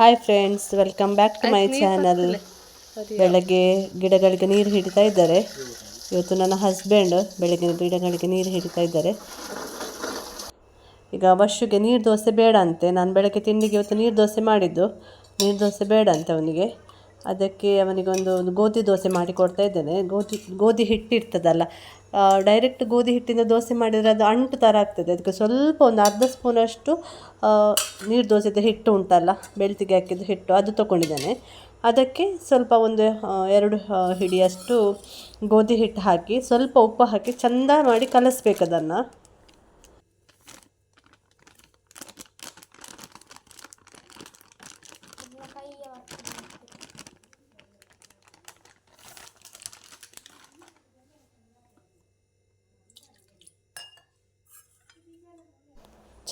Hi friends welcome back to my channel ಬೆಳಗ್ಗೆ ಗಿಡಗಳಿಗೆ ನೀರು ಹಿಡಿತಾ ಇದ್ದಾರೆ. ಇವತ್ತು ನನ್ನ ಹಸ್ಬೆಂಡ್ ಬೆಳಗ್ಗೆ ಗಿಡಗಳಿಗೆ ನೀರು ಹಿಡಿತಾ ಇದ್ದಾರೆ. ಈಗ ವರ್ಷಗೆ ನೀರು ದೋಸೆ ಬೇಡ ಅಂತೆ. ನಾನು ಬೆಳಗ್ಗೆ ತಿಂಡಿಗೆ ಇವತ್ತು ನೀರು ದೋಸೆ ಮಾಡಿದ್ದು. ನೀರು ದೋಸೆ ಬೇಡ ಅಂತೆ ಅವನಿಗೆ. ಅದಕ್ಕೆ ಅವನಿಗೊಂದು ಒಂದು ಗೋಧಿ ದೋಸೆ ಮಾಡಿ ಕೊಡ್ತಾ ಇದ್ದೇನೆ. ಗೋಧಿ ಗೋಧಿ ಹಿಟ್ಟಿರ್ತದಲ್ಲ ಡೈರೆಕ್ಟ್ ಗೋಧಿ ಹಿಟ್ಟಿಂದ ದೋಸೆ ಮಾಡಿದರೆ ಅದು ಅಂಟು ಥರ ಆಗ್ತದೆ. ಅದಕ್ಕೆ ಸ್ವಲ್ಪ ಒಂದು ಅರ್ಧ ಸ್ಪೂನಷ್ಟು ನೀರು ದೋಸೆದ ಹಿಟ್ಟು ಉಂಟಲ್ಲ, ಬೆಳ್ತಿಗೆ ಹಾಕಿದ ಹಿಟ್ಟು ಅದು ತೊಗೊಂಡಿದ್ದೇನೆ. ಅದಕ್ಕೆ ಸ್ವಲ್ಪ ಒಂದು ಎರಡು ಹಿಡಿಯಷ್ಟು ಗೋಧಿ ಹಿಟ್ಟು ಹಾಕಿ ಸ್ವಲ್ಪ ಉಪ್ಪು ಹಾಕಿ ಚೆಂದ ಮಾಡಿ ಕಲಿಸ್ಬೇಕು ಅದನ್ನು.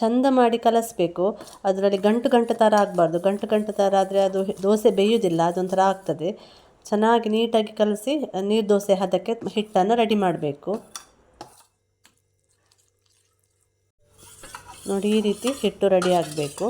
ಚಂದ ಮಾಡಿ ಕಲಸಬೇಕು. ಅದರಲ್ಲಿ ಗಂಟು ಗಂಟು ಥರ ಆಗಬಾರ್ದು. ಗಂಟು ಗಂಟು ಥರ ಆದರೆ ಅದು ದೋಸೆ ಬೇಯುವುದಿಲ್ಲ ಅದೊಂಥರ ಆಗ್ತದೆ. ಚೆನ್ನಾಗಿ ನೀಟಾಗಿ ಕಲಸಿ, ನೀರು ದೋಸೆ ಹದಕ್ಕೆ ಹಿಟ್ಟನ್ನು ರೆಡಿ ಮಾಡಬೇಕು. ನೋಡಿ, ಈ ರೀತಿ ಹಿಟ್ಟು ರೆಡಿ ಆಗಬೇಕು.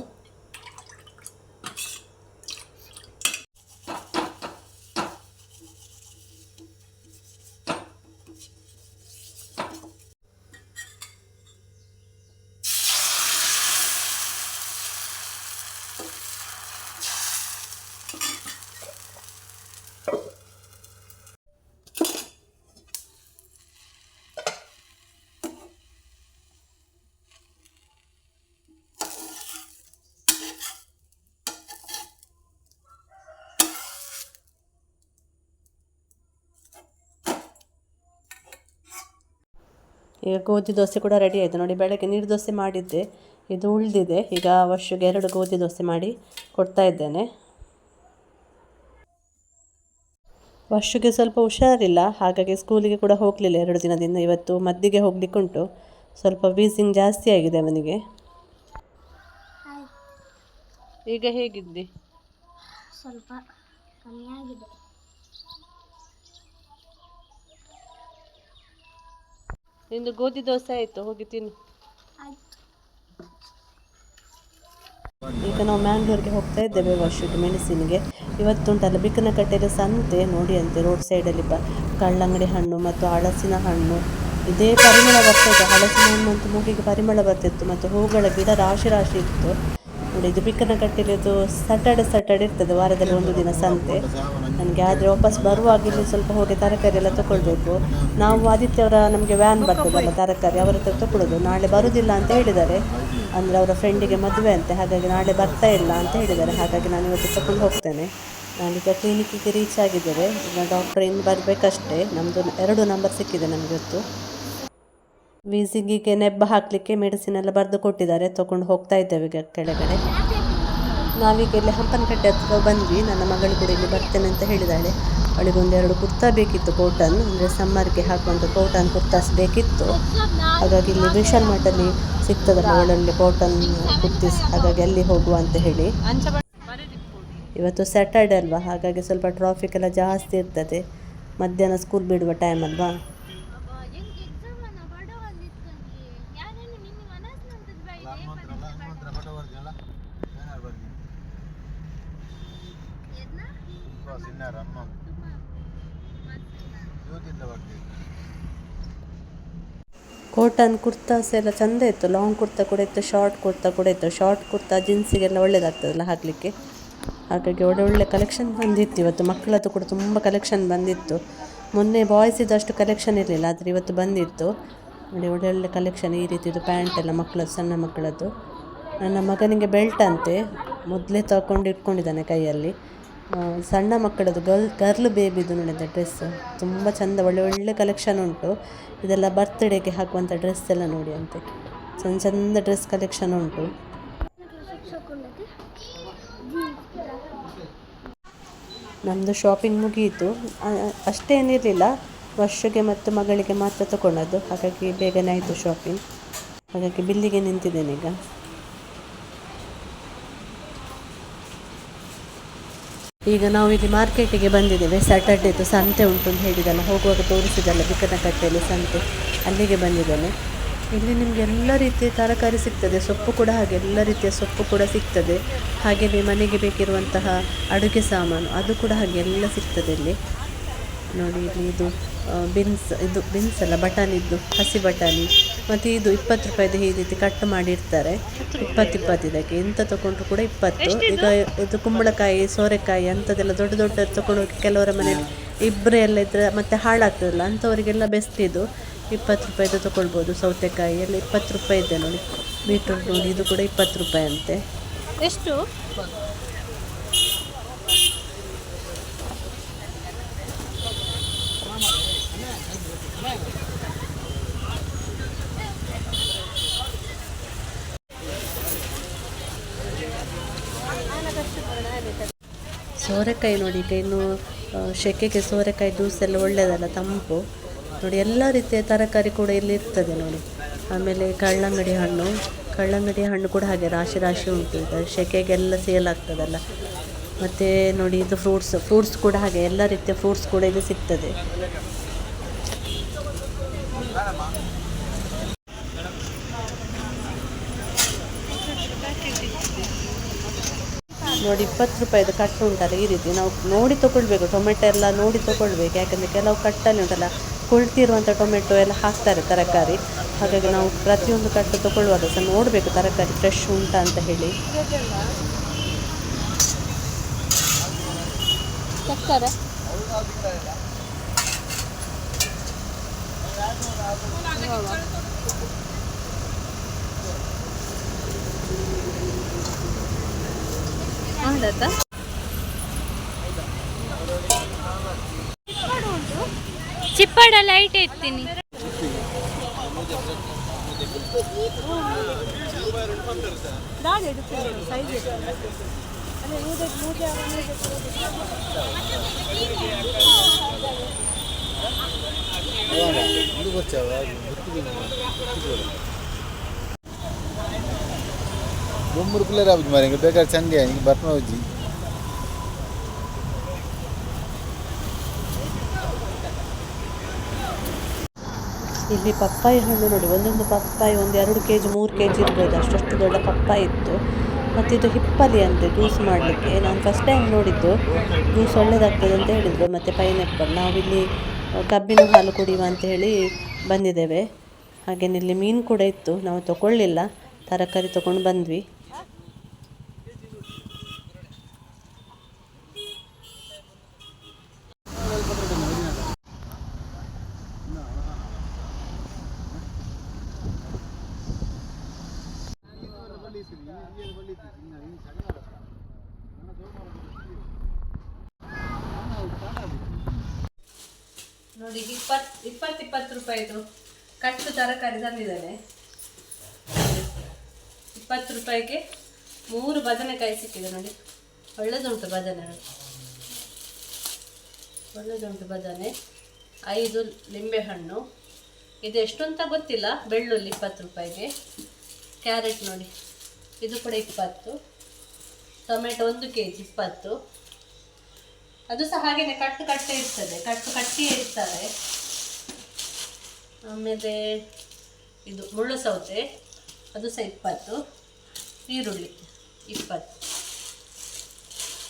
ಈಗ ಗೋಧಿ ದೋಸೆ ಕೂಡ ರೆಡಿ ಆಯಿತು. ನೋಡಿ ಬೆಳಗ್ಗೆ ನೀರು ದೋಸೆ ಮಾಡಿದ್ದೆ. ಇದು ಉಳಿದಿದೆ. ಈಗ ವರ್ಷಗೆ ಎರಡು ಗೋಧಿ ದೋಸೆ ಮಾಡಿ ಕೊಡ್ತಾ ಇದ್ದೇನೆ. ವರ್ಷಗೆ ಸ್ವಲ್ಪ ಹುಷಾರಿಲ್ಲ. ಹಾಗಾಗಿ ಸ್ಕೂಲಿಗೆ ಕೂಡ ಹೋಗಲಿಲ್ಲ ಎರಡು ದಿನದಿಂದ. ಇವತ್ತು ಮದ್ದಿಗೆ ಹೋಗ್ಲಿಕ್ಕುಂಟು ಸ್ವಲ್ಪ ವೀಸಿಂಗ್ ಜಾಸ್ತಿ ಆಗಿದೆ ಅವನಿಗೆ. ಈಗ ಹೇಗಿದ್ದಿ? ಸ್ವಲ್ಪ ಕಮ್ಮಿ ಆಗಿದೆ. ನಿಂದು ಗೋಧಿ ದೋಸೆ ಆಯ್ತು, ಹೋಗಿ ತಿನ್ನು. ಈಗ ನಾವು ಮ್ಯಾಂಗ್ಳೂರ್ಗೆ ಹೋಗ್ತಾ ಇದ್ದೇವೆ ವರ್ಷಕ್ಕೆ ಮೆಣಸಿನಿಗೆ. ಇವತ್ತುಂಟಲ್ಲ ಬಿಕ್ಕನಕಟ್ಟೆಯಲ್ಲಿ ಸಂತೆ ನೋಡಿ ಅಂತೆ, ರೋಡ್ ಸೈಡಲ್ಲಿ ಬ, ಕಳ್ಳಂಗಡಿ ಹಣ್ಣು ಮತ್ತು ಹಳಸಿನ ಹಣ್ಣು. ಇದೇ ಪರಿಮಳ ಬರ್ತಾ ಇತ್ತು ಹಳಸಿನ ಹಣ್ಣು ಅಂತೂ ಮೂಗಿಗೆ ಪರಿಮಳ ಬರ್ತಿತ್ತು, ಮತ್ತು ಹೂಗಳ ಗಿಡ ರಾಶಿ ರಾಶಿ ಇತ್ತು. ನೋಡಿ ಇದು ಬಿಕ್ಕನಕಟ್ಟೆಲಿದು ಸ್ಯಾಟರ್ಡೆ ಸಟರ್ಡೆ ಇರ್ತದೆ, ವಾರದಲ್ಲಿ ಒಂದು ದಿನ ಸಂತೆ. ನನಗೆ ಆದರೆ ವಾಪಸ್ ಬರುವಾಗ ಇಲ್ಲಿ ಸ್ವಲ್ಪ ಹೋಗಿ ತರಕಾರಿ ಎಲ್ಲ ತಗೊಳ್ಬೇಕು ನಾವು ಆದಿತ್ಯವರ ನಮಗೆ ವ್ಯಾನ್ ಬರ್ತದಲ್ಲ ತರಕಾರಿ, ಅವರ ಹತ್ರ ತಗೊಳ್ಳೋದು ನಾಳೆ ಬರುವುದಿಲ್ಲ ಅಂತ ಹೇಳಿದ್ದಾರೆ. ಅಂದರೆ ಅವರ ಫ್ರೆಂಡಿಗೆ ಮದುವೆ ಅಂತೆ, ಹಾಗಾಗಿ ನಾಳೆ ಬರ್ತಾ ಇಲ್ಲ ಅಂತ ಹೇಳಿದ್ದಾರೆ. ಹಾಗಾಗಿ ನಾನು ಇವತ್ತು ತಗೊಂಡು ಹೋಗ್ತೇನೆ. ನಾನೀಗ ಕ್ಲಿನಿಕ್ಕಿಗೆ ರೀಚ್ ಆಗಿದ್ದೇವೆ. ಈಗ ಡಾಕ್ಟ್ರ್ ಇನ್ನು ಬರಬೇಕಷ್ಟೇ. ನಮ್ಮದು ಎರಡು ನಂಬರ್ ಸಿಕ್ಕಿದೆ ನಮಗೆ ಇವತ್ತು. ವೀಸಿಂಗಿಗೆ ನೆಬ್ಬ ಹಾಕಲಿಕ್ಕೆ ಮೆಡಿಸಿನ್ ಎಲ್ಲ ಬರೆದು ಕೊಟ್ಟಿದ್ದಾರೆ. ತಗೊಂಡು ಹೋಗ್ತಾ ಇದ್ದೇವೆ ಈಗ ಕೆಳಗಡೆ. ನಾವೀಗ ಇಲ್ಲಿ ಹಂಪನಕಟ್ಟೆ ಹತ್ರ ಬಂದ್ವಿ. ನನ್ನ ಮಗಳು ಕೂಡ ಇಲ್ಲಿ ಬರ್ತೇನೆ ಅಂತ ಹೇಳಿದ್ದಾಳೆ ಅವಳಿಗೊಂದೆರಡು ಕುರ್ತಾ ಬೇಕಿತ್ತು ಕೋಟನ್ ಅಂದರೆ ಸಮ್ಮರ್ಗೆ ಹಾಕುವಂಥ ಕೋಟನ್ ಕುರ್ತಾಸ್ ಬೇಕಿತ್ತು. ಹಾಗಾಗಿ ಇಲ್ಲಿ ವಿಶಾಲ್ ಮಠಲ್ಲಿ ಸಿಗ್ತದಲ್ಲ, ಒಳ್ಳೊಳ್ಳೆ ಕಾಟನ್ ಕುರ್ತೀಸ್. ಹಾಗಾಗಿ ಅಲ್ಲಿ ಹೋಗುವ ಅಂತ ಹೇಳಿ. ಇವತ್ತು ಸ್ಯಾಟರ್ಡೆ ಅಲ್ವಾ? ಹಾಗಾಗಿ ಸ್ವಲ್ಪ ಟ್ರಾಫಿಕ್ ಎಲ್ಲ ಜಾಸ್ತಿ ಇರ್ತದೆ. ಮಧ್ಯಾಹ್ನ ಸ್ಕೂಲ್ ಬಿಡುವ ಟೈಮ್ ಅಲ್ವಾ? ಕಾಟನ್ ಕುರ್ತಾಸ್ ಎಲ್ಲ ಚಂದ ಇತ್ತು ಲಾಂಗ್ ಕುರ್ತಾ ಕೂಡ ಇತ್ತು ಶಾರ್ಟ್ ಕುರ್ತಾ ಕೂಡ ಇತ್ತು ಶಾರ್ಟ್ ಕುರ್ತಾ ಜೀನ್ಸಿಗೆಲ್ಲ ಒಳ್ಳೇದಾಗ್ತದಲ್ಲ ಹಾಕಲಿಕ್ಕೆ. ಹಾಗಾಗಿ ಒಳ್ಳೆ ಒಳ್ಳೆ ಕಲೆಕ್ಷನ್ ಬಂದಿತ್ತು ಇವತ್ತು. ಮಕ್ಕಳದ್ದು ಕೂಡ ತುಂಬ ಕಲೆಕ್ಷನ್ ಬಂದಿತ್ತು. ಮೊನ್ನೆ ಬಾಯ್ಸಿದ್ದು ಅಷ್ಟು ಕಲೆಕ್ಷನ್ ಇರಲಿಲ್ಲ, ಆದರೆ ಇವತ್ತು ಬಂದಿತ್ತು. ನೋಡಿ ಒಳ್ಳೆ ಒಳ್ಳೆ ಕಲೆಕ್ಷನ್ ಈ ರೀತಿದು ಪ್ಯಾಂಟ್ ಎಲ್ಲ ಮಕ್ಕಳದ್ದು, ಸಣ್ಣ ಮಕ್ಕಳದ್ದು. ನನ್ನ ಮಗನಿಗೆ ಬೆಲ್ಟ್ ಅಂತೆ. ಮೊದಲೇ ತಗೊಂಡು ಇಟ್ಕೊಂಡಿದ್ದಾನೆ ಕೈಯಲ್ಲಿ. ಸಣ್ಣ ಮಕ್ಕಳದ್ದು ಗರ್ಲ್ ಗರ್ಲ್ ಬೇಬಿದು ನೋಡಿದ ಡ್ರೆಸ್ ತುಂಬ ಚಂದ, ಒಳ್ಳೆ ಒಳ್ಳೆ ಕಲೆಕ್ಷನ್ ಉಂಟು. ಇದೆಲ್ಲ ಬರ್ತ್ಡೇಗೆ ಹಾಕುವಂಥ ಡ್ರೆಸ್ ಎಲ್ಲ ನೋಡಿ ಅಂತೆ. ಚಂದ ಚಂದ ಡ್ರೆಸ್ ಕಲೆಕ್ಷನ್ ಉಂಟು. ನಮ್ಮದು ಶಾಪಿಂಗ್ ಮುಗಿಯಿತು ಅಷ್ಟೇನಿರಲಿಲ್ಲ ವರ್ಷಗೆ ಮತ್ತು ಮಗಳಿಗೆ ಮಾತ್ರ ತಗೊಂಡದ್ದು ಹಾಗಾಗಿ ಬೇಗನೆ ಆಯಿತು ಶಾಪಿಂಗ್ ಹಾಗಾಗಿ ಬಿಲ್ಲಿಗೆ ನಿಂತಿದ್ದೇನೆ ಈಗ. ಈಗ ನಾವು ಇಲ್ಲಿ ಮಾರ್ಕೆಟಿಗೆ ಬಂದಿದ್ದೇವೆ. ಸ್ಯಾಟರ್ಡೇದು ಸಂತೆ ಉಂಟು ಅಂತ ಹೇಳಿದಲ್ಲ, ಹೋಗುವಾಗ ತೋರಿಸಿದಲ್ಲ ಬಿಕ್ಕನಕಟ್ಟೆಯಲ್ಲಿ ಸಂತೆ ಅಲ್ಲಿಗೆ ಬಂದಿದ್ದೇನೆ. ಇಲ್ಲಿ ನಿಮಗೆ ಎಲ್ಲ ರೀತಿಯ ತರಕಾರಿ ಸಿಗ್ತದೆ, ಸೊಪ್ಪು ಕೂಡ ಹಾಗೆ ಎಲ್ಲ ರೀತಿಯ ಸೊಪ್ಪು ಕೂಡ ಸಿಗ್ತದೆ. ಹಾಗೆಯೇ ಮನೆಗೆ ಬೇಕಿರುವಂತಹ ಅಡುಗೆ ಸಾಮಾನು, ಅದು ಕೂಡ ಹಾಗೆ ಎಲ್ಲ ಸಿಗ್ತದೆ ಇಲ್ಲಿ. ನೋಡಿ ಇಲ್ಲಿ ಇದು ಬಿನ್ಸ್ ಇದು ಬಿನ್ಸ್ ಅಲ್ಲ ಬಟಾಣಿದ್ದು ಹಸಿ ಬಟಾಣಿ. ಮತ್ತು ಇದು ಇಪ್ಪತ್ತು ರೂಪಾಯಿದು ಈ ರೀತಿ ಕಟ್ ಮಾಡಿರ್ತಾರೆ. ಇಪ್ಪತ್ತು ಇಪ್ಪತ್ತು ಇದಕ್ಕೆ. ಎಂತ ತೊಗೊಂಡ್ರು ಕೂಡ ಇಪ್ಪತ್ತು. ಈಗ ಇದು ಕುಂಬಳಕಾಯಿ ಸೋರೆಕಾಯಿ ಅಂಥದ್ದೆಲ್ಲ ದೊಡ್ಡ ದೊಡ್ಡ ತೊಗೊಂಡು ಹೋಗಿ ಕೆಲವರ ಮನೇಲಿ ಇಬ್ಬರೇ ಎಲ್ಲ ಇದ್ರೆ ಮತ್ತೆ ಹಾಳಾಗ್ತದಲ್ಲ ಅಂಥವರಿಗೆಲ್ಲ ಬೆಸ್ಟ್ ಇದು. ಇಪ್ಪತ್ತು ರೂಪಾಯಿದು ತೊಗೊಳ್ಬೋದು ಸೌತೆಕಾಯಿ ಎಲ್ಲ ಇಪ್ಪತ್ತು ರೂಪಾಯಿ ಇದೆ ನೋಡಿ. ಬೀಟ್ರೂಟ್ ನೋಡಿ ಇದು ಕೂಡ ಇಪ್ಪತ್ತು ರೂಪಾಯಿ ಅಂತೆ. ಎಷ್ಟು? ಸೋರೆಕಾಯಿ ನೋಡಿ, ಈಗ ಇನ್ನು ಸೆಕೆಗೆ ಸೋರೆಕಾಯಿ ಜ್ಯೂಸ್ ಎಲ್ಲ ಒಳ್ಳೆಯದಲ್ಲ ತಂಪು. ನೋಡಿ, ಎಲ್ಲ ರೀತಿಯ ತರಕಾರಿ ಕೂಡ ಇಲ್ಲಿ ಇರ್ತದೆ ನೋಡಿ. ಆಮೇಲೆ ಕಳ್ಳಂಗಡಿ ಹಣ್ಣು ಕಳ್ಳಂಗಡಿ ಹಣ್ಣು ಕೂಡ ಹಾಗೆ ರಾಶಿ ರಾಶಿ ಉಂಟು. ಈಗ ಸೆಕೆಗೆಲ್ಲ ಸೇಲ್ ಆಗ್ತದಲ್ಲ. ಮತ್ತು ನೋಡಿ, ಇದು ಫ್ರೂಟ್ಸ್ ಫ್ರೂಟ್ಸ್ ಕೂಡ ಹಾಗೆ ಎಲ್ಲ ರೀತಿಯ ಫ್ರೂಟ್ಸ್ ಕೂಡ ಇಲ್ಲಿ ಸಿಗ್ತದೆ. ನೋಡಿ ಇಪ್ಪತ್ತು ರೂಪಾಯಿದು ಕಟ್ಟು ಉಂಟಲ್ಲ ಈ ರೀತಿ. ನಾವು ನೋಡಿ ತೊಗೊಳ್ಬೇಕು, ಟೊಮೆಟೊ ಎಲ್ಲ ನೋಡಿ ತೊಗೊಳ್ಬೇಕು. ಯಾಕಂದರೆ ಕೆಲವು ಕಟ್ಟಲ್ಲಿ ಉಂಟಲ್ಲ ಕೊಳ್ತಿರುವಂಥ ಟೊಮೆಟೊ ಎಲ್ಲ ಹಾಕ್ತಾರೆ ತರಕಾರಿ. ಹಾಗಾಗಿ ನಾವು ಪ್ರತಿಯೊಂದು ಕಟ್ಟು ತೊಗೊಳ್ಳುವಾಗ ಸಹ ನೋಡಬೇಕು ತರಕಾರಿ ಫ್ರೆಶ್ ಉಂಟಾ ಅಂತ ಹೇಳಿ. ಹೌದಾ ಚಿಪ್ಪಡ ಲೈಟ್ ಎತ್ತೀನಿ ಬೊಮ್ಮರು ಪಿಲ್ಲರ್ ಆಗುದು ಮಾರೆ ಬೇಕಾದ್ರೆ ಚಂದ ಹಿಂಗೆ ಬರ್ತಾ ಹೋಗಿ ಇಲ್ಲಿ ಪಪ್ಪಾಯಿ ಹಣ್ಣು ನೋಡಿ. ಒಂದೊಂದು ಪಪ್ಪಾಯಿ, ಒಂದು ಎರಡು ಕೆ ಜಿ ಮೂರು ಕೆ ಜಿ ಇರ್ಬೋದು. ಅಷ್ಟಷ್ಟು ದೊಡ್ಡ ಪಪ್ಪಾಯಿ ಇತ್ತು. ಮತ್ತು ಇದು ಹಿಪ್ಪಲಿ ಅಂತೆ ಜ್ಯೂಸ್ ಮಾಡಲಿಕ್ಕೆ. ನಾನು ಫಸ್ಟ್ ಟೈಮ್ ನೋಡಿದ್ದು. ಜ್ಯೂಸ್ ಒಳ್ಳೆಯದಾಗ್ತದೆ ಅಂತ ಹೇಳಿದರು. ಮತ್ತು ಪೈನಾಪಲ್ ನಾವಿಲ್ಲಿ ಕಬ್ಬಿನ ಹಾಲು ಕುಡಿಯುವ ಅಂತ ಹೇಳಿ ಬಂದಿದ್ದೇವೆ. ಹಾಗೇನೆ ಇಲ್ಲಿ ಮೀನು ಕೂಡ ಇತ್ತು. ನಾವು ತಗೊಳ್ಳಿಲ್ಲ. ತರಕಾರಿ ತೊಗೊಂಡು ಬಂದ್ವಿ. ನೋಡಿ ಇಪ್ಪತ್ತು ಇಪ್ಪತ್ತು ಇಪ್ಪತ್ತು ರೂಪಾಯಿದು ಕಟ್ಟು ತರಕಾರಿ ತಂದಿದ್ದಾನೆ. ಇಪ್ಪತ್ತು ರೂಪಾಯಿಗೆ ಮೂರು ಬದನೆಕಾಯಿ ಸಿಕ್ಕಿದೆ ನೋಡಿ. ಒಳ್ಳೆದುಂಟು ಬದನೆ ಒಳ್ಳೆದುಂಟು ಬದನೆ. ಐದು ಲಿಂಬೆಹಣ್ಣು. ಇದು ಎಷ್ಟು ಅಂತ ಗೊತ್ತಿಲ್ಲ, ಬೆಳ್ಳುಳ್ಳಿ ಇಪ್ಪತ್ತು ರೂಪಾಯಿಗೆ. ಕ್ಯಾರೆಟ್ ನೋಡಿ, ಇದು ಕೂಡ ಇಪ್ಪತ್ತು. ಟೊಮೆಟೊ ಒಂದು ಕೆ ಜಿ ಇಪ್ಪತ್ತು. ಅದು ಸಹ ಹಾಗೇನೆ ಕಟ್ಟು ಕಟ್ಟೆ ಇರ್ತದೆ, ಕಟ್ಟು ಕಟ್ಟಿಯೇ ಇರ್ತಾರೆ ಆಮೇಲೆ ಇದು ಮುಳ್ಳು ಸೌತೆ, ಅದು ಸಹ ಇಪ್ಪತ್ತು. ಈರುಳ್ಳಿ ಇಪ್ಪತ್ತು.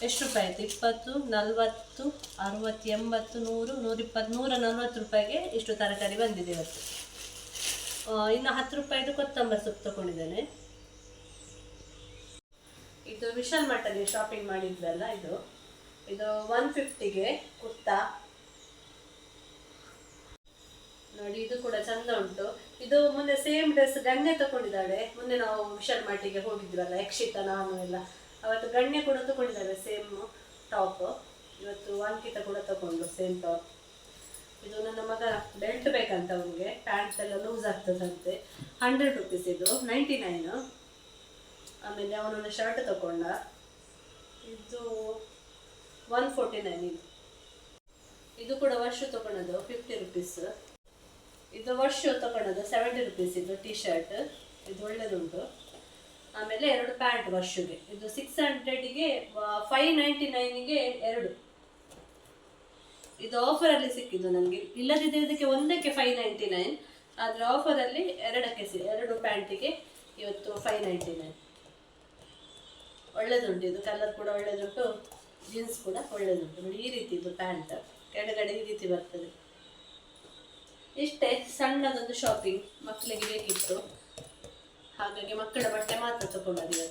ಎಷ್ಟು ರೂಪಾಯಿ ಆಯಿತು? ಇಪ್ಪತ್ತು, ನಲ್ವತ್ತು, ಅರವತ್ತು, ಎಂಬತ್ತು, ನೂರು, ನೂರಿಪ್ಪತ್ತು, ನೂರ ನಲ್ವತ್ತು ರೂಪಾಯಿಗೆ ಇಷ್ಟು ತರಕಾರಿ ಬಂದಿದೆ ಇವತ್ತು. ಇನ್ನು ಹತ್ತು ರೂಪಾಯಿದು ಕೊತ್ತಂಬರಿ ಸೊಪ್ಪು ತಗೊಂಡಿದ್ದೇನೆ. ಇದು ವಿಶಾಲ್ ಮಟ್ಟಲ್ಲಿ ಶಾಪಿಂಗ್ ಮಾಡಿದ್ವಲ್ಲ ಇದು. ಇದು ಒನ್ ಫಿಫ್ಟಿಗೆ ಕುರ್ತಾ. ನೋಡಿ, ಇದು ಕೂಡ ಚಂದ ಉಂಟು. ಇದು ಮೊನ್ನೆ ಸೇಮ್ ಡ್ರೆಸ್ ಗಣ್ಯ ತಗೊಂಡಿದ್ದಾಳೆ. ಮೊನ್ನೆ ನಾವು ವಿಶಾಲ್ ಮಾಟಿಗೆ ಹೋಗಿದ್ವಲ್ಲ, ಯಕ್ಷಿತ, ನಾನು ಎಲ್ಲ. ಅವತ್ತು ಗಣ್ಯ ಕೂಡ ತಗೊಂಡಿದ್ದಾಳೆ ಸೇಮ್ ಟಾಪ್ ಇವತ್ತು ಅಂಕಿತ ಕೂಡ ತಗೊಂಡು ಸೇಮ್ ಟಾಪ್ ಇದು ನನ್ನ ಮಗ ಬೆಲ್ಟ್ ಬೇಕಂತ ಅವನಿಗೆ. ಪ್ಯಾಂಟ್ ಎಲ್ಲ ಲೂಸ್ ಆಗ್ತದಂತೆ. ಹಂಡ್ರೆಡ್ ರುಪೀಸ್ ಇದು ನೈಂಟಿ ನೈನು ಆಮೇಲೆ ಅವನೊಂದು ಶರ್ಟ್ ತಗೊಂಡ ಇದು ಒನ್ ಫೋರ್ಟಿ ನೈನ್ ಇದು. ಇದು ಕೂಡ ವರ್ಷ ತಗೊಳೋದು ಫಿಫ್ಟಿ ರುಪೀಸ್ ಇದು ವರ್ಷ ತಗೊಳೋದು ಸೆವೆಂಟಿ ರುಪೀಸ್ ಇದು ಟಿ ಶರ್ಟ್ ಇದು ಒಳ್ಳೆಯದುಂಟು ಆಮೇಲೆ ಎರಡು ಪ್ಯಾಂಟ್ ವರ್ಷಗೆ. ಇದು ಸಿಕ್ಸ್ ಹಂಡ್ರೆಡಿಗೆ ಫೈವ್ ನೈಂಟಿ ನೈನಿಗೆ ಎರಡು. ಇದು ಆಫರಲ್ಲಿ ಸಿಕ್ಕಿದ್ದು ನನಗೆ. ಇಲ್ಲದಿದ್ದರೆ ಇದಕ್ಕೆ ಒಂದಕ್ಕೆ ಫೈವ್ ನೈಂಟಿ ನೈನ್ ಆದರೆ ಆಫರಲ್ಲಿ ಎರಡಕ್ಕೆ ಸಿ, ಎರಡು ಪ್ಯಾಂಟಿಗೆ ಇವತ್ತು ಫೈವ್ ನೈಂಟಿ ನೈನ್ ಒಳ್ಳೆದುಂಟು. ಇದು ಕಲರ್ ಕೂಡ ಒಳ್ಳೆದುಂಟು. ಜೀನ್ಸ್ ಕೂಡ ಒಳ್ಳೆದುಂಟು ನೋಡಿ ಈ ರೀತಿ ಪ್ಯಾಂಟ್ ಕೆಳಗಡೆ ಈ ರೀತಿ ಬರ್ತದೆ. ಇಷ್ಟೇ ಸಣ್ಣದೊಂದು ಶಾಪಿಂಗ್ ಮಕ್ಕಳಿಗೆ ಬೇಕಿತ್ತು. ಹಾಗಾಗಿ ಮಕ್ಕಳ ಬಟ್ಟೆ ಮಾತ್ರ ತಗೊಂಡದ್ದು